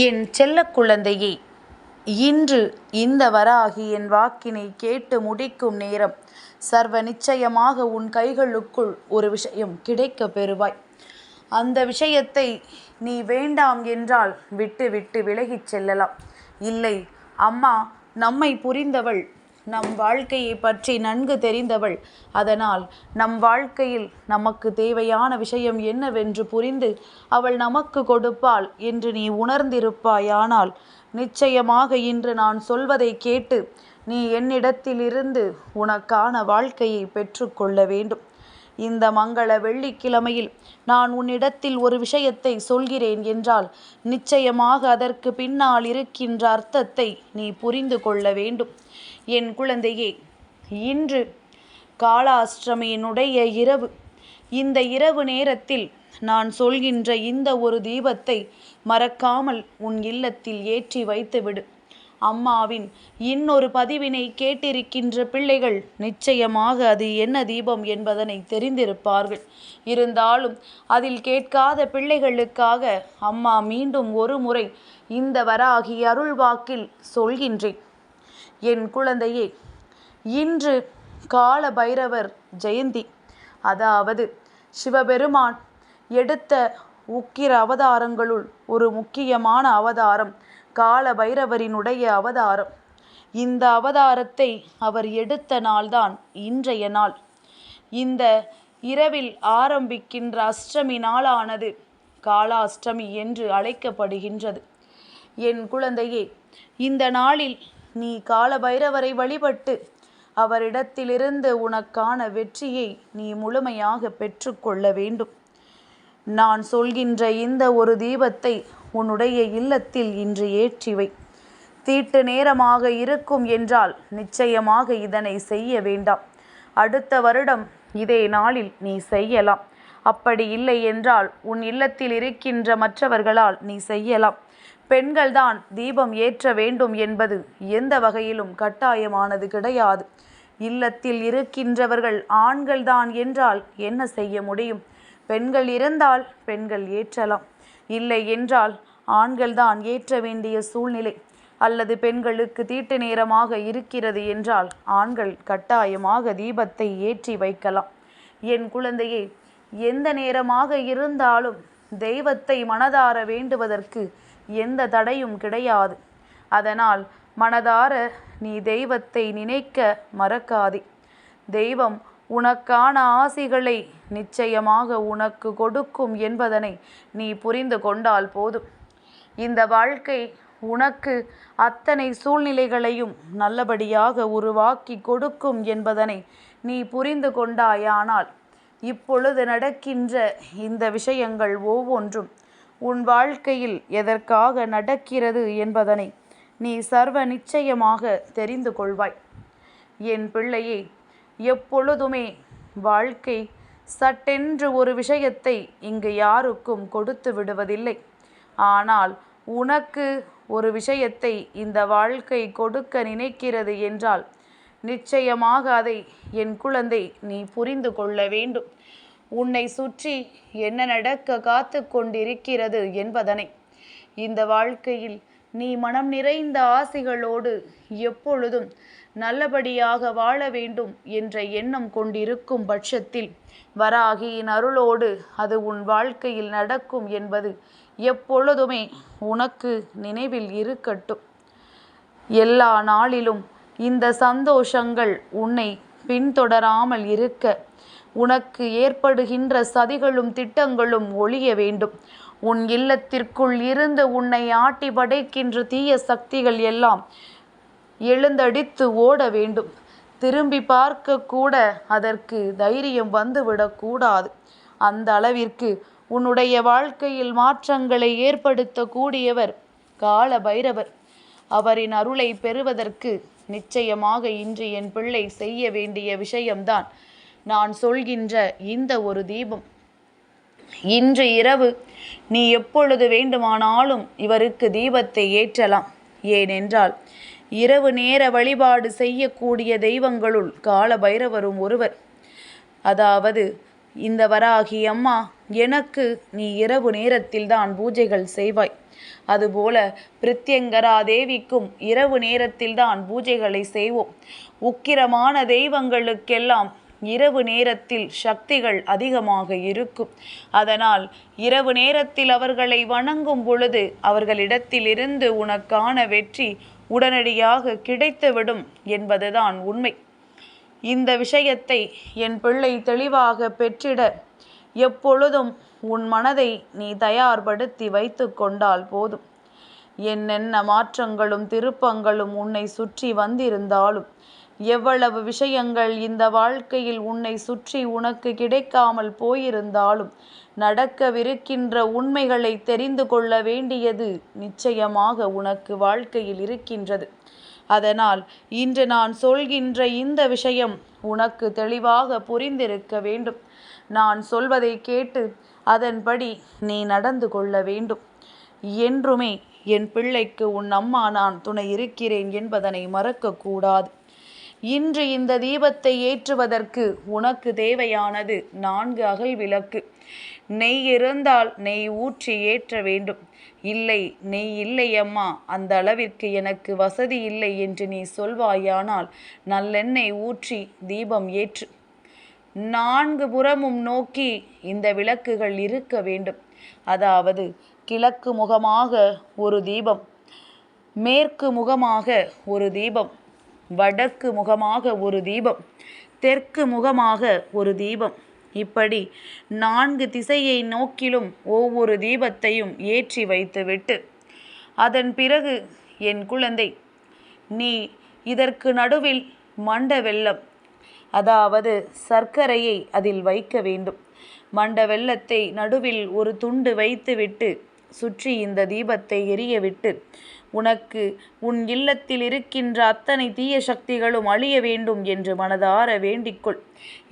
என் செல்ல குழந்தையே இன்று இந்த வராகி என் வாக்கினை கேட்டு முடிக்கும் நேரம். சர்வ நிச்சயமாக உன் கைகளுக்குள் ஒரு விஷயம் கிடைக்கப் பெறுவாய். அந்த விஷயத்தை நீ வேண்டாம் என்றால் விட்டு விட்டு விலகிச் செல்லலாம். இல்லை அம்மா நம்மை புரிந்தவள் நம் வாழ்க்கையை பற்றி நன்கு தெரிந்தவள். அதனால் நம் வாழ்க்கையில் நமக்கு தேவையான விஷயம் என்னவென்று புரிந்து அவள் நமக்கு கொடுப்பாள் என்று நீ உணர்ந்திருப்பாயானால் நிச்சயமாக இன்று நான் சொல்வதை கேட்டு நீ என்னிடத்திலிருந்து உனக்கான வாழ்க்கையை பெற்றுக்கொள்ள வேண்டும். இந்த மங்கள வெள்ளிக்கிழமையில் நான் உன்னிடத்தில் ஒரு விஷயத்தை சொல்கிறேன் என்றால் நிச்சயமாக அதற்கு பின்னால் இருக்கின்ற அர்த்தத்தை நீ புரிந்து கொள்ள வேண்டும். என் குழந்தையே இன்று காலாஷ்டமியினுடைய இரவு. இந்த இரவு நேரத்தில் நான் சொல்கின்ற இந்த ஒரு தீபத்தை மறக்காமல் உன் இல்லத்தில் ஏற்றி வைத்துவிடு. அம்மாவின் இன்னொரு பதிவினை கேட்டிருக்கின்ற பிள்ளைகள் நிச்சயமாக அது என்ன தீபம் என்பதனை தெரிந்திருப்பார்கள். இருந்தாலும் அதில் கேட்காத பிள்ளைகளுக்காக அம்மா மீண்டும் ஒரு முறை இந்த வராகி அருள்வாக்கில் சொல்கின்றேன். என் குழந்தையே இன்று கால பைரவர் ஜெயந்தி. அதாவது சிவபெருமான் எடுத்த உக்கிர அவதாரங்களுள் ஒரு முக்கியமான அவதாரம் கால பைரவரினுடைய அவதாரம். இந்த அவதாரத்தை அவர் எடுத்த நாள்தான் இன்றைய நாள். இந்த இரவில் ஆரம்பிக்கின்ற அஷ்டமி நாளானது காலாஷ்டமி என்று அழைக்கப்படுகின்றது. என் குழந்தையே இந்த நாளில் நீ கால பைரவரை வழிபட்டு அவரிடத்திலிருந்து உனக்கான வெற்றியை நீ முழுமையாக பெற்றுக்கொள்ள வேண்டும். நான் சொல்கின்ற இந்த ஒரு தீபத்தை உன்னுடைய இல்லத்தில் இன்று ஏற்றிவை. தீட்டு நேரமாக இருக்கும் என்றால் நிச்சயமாக இதனை செய்ய வேண்டாம். அடுத்த வருடம் இதே நாளில் நீ செய்யலாம். அப்படி இல்லை என்றால் உன் இல்லத்தில் இருக்கின்ற மற்றவர்களால் நீ செய்யலாம். பெண்கள்தான் தீபம் ஏற்ற வேண்டும் என்பது எந்த வகையிலும் கட்டாயமானது கிடையாது. இல்லத்தில் இருக்கின்றவர்கள் ஆண்கள்தான் என்றால் என்ன செய்ய முடியும்? பெண்கள் இருந்தால் பெண்கள் ஏற்றலாம். இல்லை என்றால் ஆண்கள் தான் ஏற்ற வேண்டிய சூழ்நிலை. அல்லது பெண்களுக்கு தீட்டு நேரமாக இருக்கிறது என்றால் ஆண்கள் கட்டாயமாக தீபத்தை ஏற்றி வைக்கலாம். என் குழந்தையே எந்த நேரமாக இருந்தாலும் தெய்வத்தை மனதார வேண்டுவதற்கு எந்த தடையும் கிடையாது. அதனால் மனதார நீ தெய்வத்தை நினைக்க மறக்காதே. தெய்வம் உனக்கான ஆசிகளை நிச்சயமாக உனக்கு கொடுக்கும் என்பதனை நீ புரிந்து கொண்டால் போதும். இந்த வாழ்க்கை உனக்கு அத்தனை சூழ்நிலைகளையும் நல்லபடியாக உருவாக்கி கொடுக்கும் என்பதனை நீ புரிந்து கொண்டாயானால் இப்பொழுது நடக்கின்ற இந்த விஷயங்கள் ஒவ்வொன்றும் உன் வாழ்க்கையில் எதற்காக நடக்கிறது என்பதனை நீ சர்வ நிச்சயமாக தெரிந்து கொள்வாய். என் பிள்ளையே எப்பொழுதுமே வாழ்க்கை சட்டென்று ஒரு விஷயத்தை இங்கு யாருக்கும் கொடுத்து விடுவதில்லை. ஆனால் உனக்கு ஒரு விஷயத்தை இந்த வாழ்க்கை கொடுக்க நினைக்கிறது என்றால் நிச்சயமாக அதை என் குழந்தை நீ புரிந்து கொள்ள வேண்டும். உன்னை சுற்றி என்ன நடக்க காத்து கொண்டிருக்கிறது என்பதனை. இந்த வாழ்க்கையில் நீ மனம் நிறைந்த ஆசைகளோடு எப்பொழுதும் நல்லபடியாக வாழ வேண்டும் என்ற எண்ணம் கொண்டிருக்கும் பட்சத்தில் வராகியின் அருளோடு அது உன் வாழ்க்கையில் நடக்கும் என்பது எப்பொழுதுமே உனக்கு நினைவில் இருக்கட்டும். எல்லா நாளிலும் இந்த சந்தோஷங்கள் உன்னை பின்தொடராமல் இருக்க உனக்கு ஏற்படுகின்ற சதிகளும் திட்டங்களும் ஒழிய வேண்டும். உன் இல்லத்திற்குள் இருந்து உன்னை ஆட்டி படைக்கின்ற தீய சக்திகள் எல்லாம் எழுந்தடித்து ஓட வேண்டும். திரும்பி பார்க்க கூட அதற்கு தைரியம் வந்துவிடக்கூடாது அந்த அளவிற்கு உன்னுடைய வாழ்க்கையில் மாற்றங்களை ஏற்படுத்தக்கூடியவர் கால பைரவர் அவரின் அருளை பெறுவதற்கு நிச்சயமாக இன்று என் பிள்ளை செய்ய வேண்டிய விஷயம்தான். நான் சொல்கின்ற இந்த ஒரு தீபம் இன்று இரவு நீ எப்பொழுது வேண்டுமானாலும் இவருக்கு தீபத்தை ஏற்றலாம். ஏனென்றால் இரவு நேர வழிபாடு செய்யக்கூடிய தெய்வங்களுள் கால பைரவரும் ஒருவர். அதாவது இந்த வராகி அம்மா எனக்கு நீ இரவு நேரத்தில்தான் பூஜைகள் செய்வாய். அதுபோல பிரித்யங்கரா தேவிக்கும் இரவு நேரத்தில்தான் பூஜைகளை செய்வோம். உக்கிரமான தெய்வங்களுக்கெல்லாம் இரவு நேரத்தில் சக்திகள் அதிகமாக இருக்கும். அதனால் இரவு நேரத்தில் அவர்களை வணங்கும் பொழுது அவர்களிடத்திலிருந்து உனக்கான வெற்றி உடனடியாக கிடைத்துவிடும் என்பதுதான் உண்மை. இந்த விஷயத்தை என் பிள்ளை தெளிவாக பெற்றிட எப்பொழுதும் உன் மனதை நீ தயார்படுத்தி வைத்து கொண்டால் போதும். என்னென்ன மாற்றங்களும் திருப்பங்களும் உன்னை சுற்றி வந்திருந்தாலும் எவ்வளவு விஷயங்கள் இந்த வாழ்க்கையில் உன்னை சுற்றி உனக்கு கிடைக்காமல் போயிருந்தாலும் நடக்கவிருக்கின்ற உண்மைகளை தெரிந்து கொள்ள வேண்டியது நிச்சயமாக உனக்கு வாழ்க்கையில் இருக்கின்றது. அதனால் இன்று நான் சொல்கின்ற இந்த விஷயம் உனக்கு தெளிவாக புரிந்திருக்க வேண்டும். நான் சொல்வதை கேட்டு அதன்படி நீ நடந்து கொள்ள வேண்டும். என்றுமே என் பிள்ளைக்கு உன் அம்மா நான் துணை இருக்கிறேன் என்பதனை மறக்கக்கூடாது. இன்று இந்த தீபத்தை ஏற்றுவதற்கு உனக்கு தேவையானது நான்கு அகல் விளக்கு. நெய் இருந்தால் நெய் ஊற்றி ஏற்ற வேண்டும். இல்லை நெய் இல்லை அம்மா அந்த அளவிற்கு எனக்கு வசதி இல்லை என்று நீ சொல்வாயானால் நல்லெண்ணெய் ஊற்றி தீபம் ஏற்று. நான்கு புறமும் நோக்கி இந்த விளக்குகள் இருக்க வேண்டும். அதாவது கிழக்கு முகமாக ஒரு தீபம் மேற்கு முகமாக ஒரு தீபம். வடக்கு முகமாக ஒரு தீபம் தெற்கு முகமாக ஒரு தீபம். இப்படி நான்கு திசையை நோக்கிலும் ஒவ்வொரு தீபத்தையும் ஏற்றி வைத்துவிட்டு அதன் பிறகு என் குழந்தை நீ இதற்கு நடுவில் மண்ட வெள்ளம் அதாவது சர்க்கரையை அதில் வைக்க வேண்டும். மண்ட வெள்ளத்தை நடுவில் ஒரு துண்டு வைத்துவிட்டு சுற்றி இந்த தீபத்தை எரியவிட்டு உனக்கு உன் இல்லத்தில் இருக்கின்ற அத்தனை தீய சக்திகளும் அழிய வேண்டும் என்று மனதார வேண்டிக்கொள்.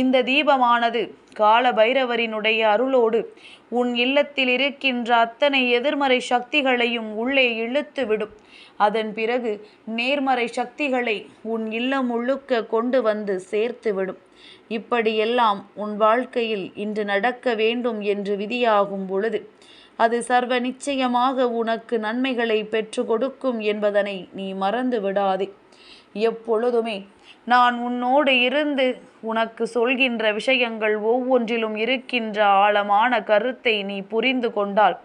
இந்த தீபமானது கால பைரவரினுடைய அருளோடு உன் இல்லத்தில் இருக்கின்ற அத்தனை எதிர்மறை சக்திகளையும் உள்ளே இழுத்து விடும். அதன் பிறகு நேர்மறை சக்திகளை உன் இல்லம் முழுக்க கொண்டு வந்து சேர்த்து விடும். இப்படியெல்லாம் உன் வாழ்க்கையில் இன்று நடக்க வேண்டும் என்று விதியாகும் பொழுது அது சர்வ நிச்சயமாக உனக்கு நன்மைகளை பெற்று கொடுக்கும் என்பதனை நீ மறந்து விடாதே. எப்பொழுதுமே நான் உன்னோடு இருந்து உனக்கு சொல்கின்ற விஷயங்கள் ஒவ்வொன்றிலும் இருக்கின்ற ஆழமான கருத்தை நீ புரிந்து கொண்டால்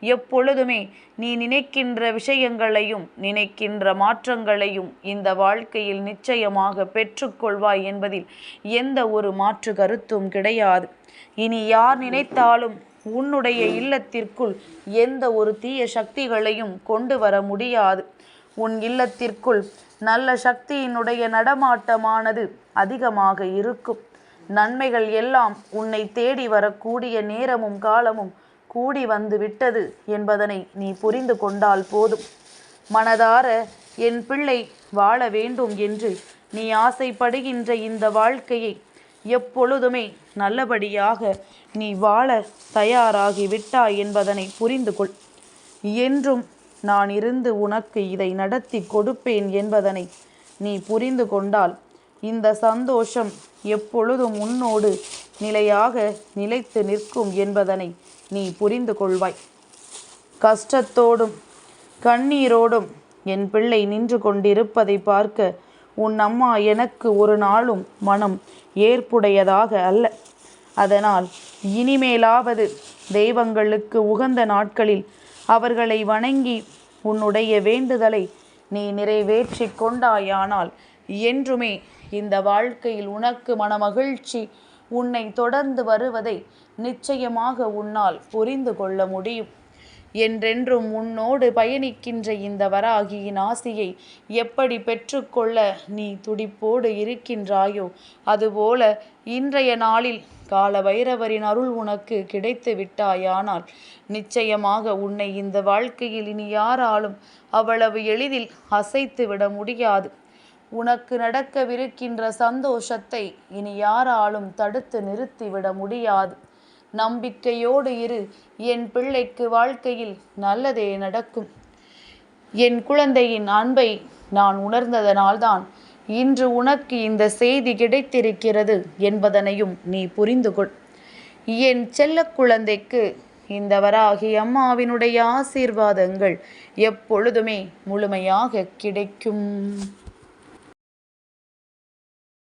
எப்பொழுதுமே நீ நினைக்கின்ற விஷயங்களையும் நினைக்கின்ற மாற்றங்களையும் இந்த வாழ்க்கையில் நிச்சயமாக பெற்றுக்கொள்வாய் என்பதில் எந்த ஒரு மாற்று கருத்தும் கிடையாது. இனி யார் நினைத்தாலும் உன்னுடைய இல்லத்திற்குள் எந்த ஒரு தீய சக்திகளையும் கொண்டு வர முடியாது. உன் இல்லத்திற்குள் நல்ல சக்தியினுடைய நடமாட்டமானது அதிகமாக இருக்கும். நன்மைகள் எல்லாம் உன்னை தேடி வரக்கூடிய நேரமும் காலமும் கூடி வந்து விட்டது என்பதனை நீ புரிந்து கொண்டால் போதும். மனதார என் பிள்ளை வாழ வேண்டும் என்று நீ ஆசைப்படுகின்ற இந்த வாழ்க்கையை எப்பொழுதுமே நல்லபடியாக நீ வாழ தயாராகி விட்டாய் என்பதனை புரிந்து கொள் என்றும் நான் இருந்து உனக்கு இதை நடத்தி கொடுப்பேன் என்பதனை நீ புரிந்து கொண்டால் இந்த சந்தோஷம் எப்பொழுதும் உன்னோடு நிலையாக நிலைத்து நிற்கும் என்பதனை நீ புரிந்து கொள்வாய். கஷ்டத்தோடும் கண்ணீரோடும் என் பிள்ளை நின்று கொண்டிருப்பதை பார்க்க உன் அம்மா எனக்கு ஒரு நாளும் மனம் ஏற்புடையதாக அல்ல. அதனால் இனிமேலாவது தெய்வங்களுக்கு உகந்த நாட்களில் அவர்களை வணங்கி உன்னுடைய வேண்டுதலை நீ நிறைவேற்றி கொண்டாயானால் என்றுமே இந்த வாழ்க்கையில் உனக்கு மனமகிழ்ச்சி உன்னை தொடர்ந்து வருவதை நிச்சயமாக உன்னால் புரிந்து கொள்ள முடியும். என்றென்றும் உன்னோடு பயணிக்கின்ற இந்த வராகியின் ஆசியை எப்படி பெற்றுக்கொள்ள நீ துடிப்போடு இருக்கின்றாயோ அதுபோல இன்றைய நாளில் கால பைரவரின் அருள் உனக்கு கிடைத்து விட்டாயானால் நிச்சயமாக உன்னை இந்த வாழ்க்கையில் இனி யாராலும் அவ்வளவு எளிதில் அசைத்து விட முடியாது. உனக்கு நடக்கவிருக்கின்ற சந்தோஷத்தை இனி யாராலும் தடுத்து நிறுத்திவிட முடியாது. நம்பிக்கையோடு இரு. என் பிள்ளைக்கு வாழ்க்கையில் நல்லதே நடக்கும். என் குழந்தையின் அன்பை நான் உணர்ந்ததனால்தான் இன்று உனக்கு இந்த செய்தி கிடைத்திருக்கிறது என்பதனையும் நீ புரிந்து கொள். என் செல்ல குழந்தைக்கு இந்த வராகி அம்மாவினுடைய ஆசீர்வாதங்கள் எப்பொழுதுமே முழுமையாக கிடைக்கும்.